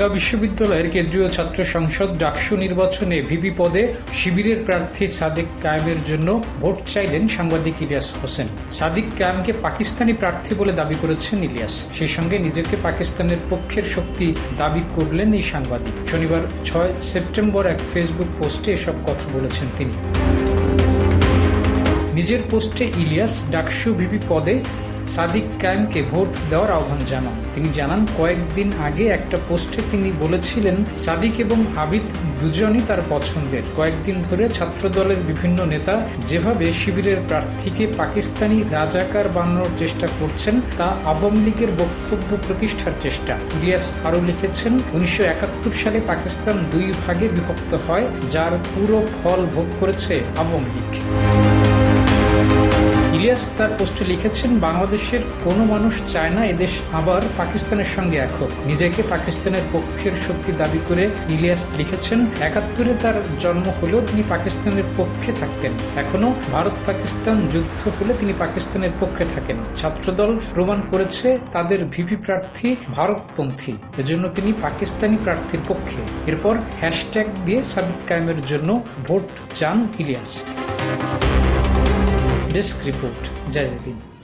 ঢাকা বিশ্ববিদ্যালয়ের কেন্দ্রীয় ছাত্র সংসদ ডাকসু নির্বাচনে ভিপি পদে শিবিরের প্রার্থী সাদিক কায়েমের জন্য ভোট চাইলেন সাংবাদিক ইলিয়াস হোসেন। সাদিক কায়েমকে পাকিস্তানি প্রার্থী বলে দাবি করেছেন ইলিয়াস। সেই সঙ্গে নিজেকে পাকিস্তানের পক্ষের শক্তি দাবি করলেন এই সাংবাদিক। শনিবার ছয় সেপ্টেম্বর এক ফেসবুক পোস্টে এসব কথা বলেছেন তিনি। নিজের পোস্টে ইলিয়াস ডাকসু ভিপি পদে সাদিক কায়েমকে ভোট দেওয়ার আহ্বান জানান। তিনি জানান, কয়েকদিন আগে একটা পোস্টে তিনি বলেছিলেন, সাদিক এবং আবিদ দুজনই তার পছন্দের। কয়েকদিন ধরে ছাত্র দলের বিভিন্ন নেতা যেভাবে শিবিরের প্রার্থীকে পাকিস্তানি রাজাকার বানানোর চেষ্টা করছেন, তা আওয়ামী লীগের বক্তব্য প্রতিষ্ঠার চেষ্টা। ইলিয়াস আরও লিখেছেন, উনিশশো একাত্তর সালে পাকিস্তান দুই ভাগে বিভক্ত হয়, যার পুরো ফল ভোগ করেছে আওয়ামী লীগ। তার পোস্টে লিখেছেন, বাংলাদেশের কোনো মানুষ চায় না এদেশ আবার পাকিস্তানের সঙ্গে এক হোক। নিজেকে পাকিস্তানের পক্ষের শক্তি দাবি করে ইলিয়াস লিখেছেন, একাত্তরে তার জন্ম হলেও তিনি পাকিস্তানের পক্ষে থাকতেন। এখনও ভারত পাকিস্তান যুদ্ধ হলে তিনি পাকিস্তানের পক্ষে থাকেন। ছাত্রদল প্রমাণ করেছে, তাদের ভিপি প্রার্থী ভারতপন্থী। এজন্য তিনি পাকিস্তানি প্রার্থীর পক্ষে। এরপর হ্যাশট্যাগ দিয়ে সাদিক কায়েমের জন্য ভোট চান ইলিয়াস। Desk report. जय हिंद।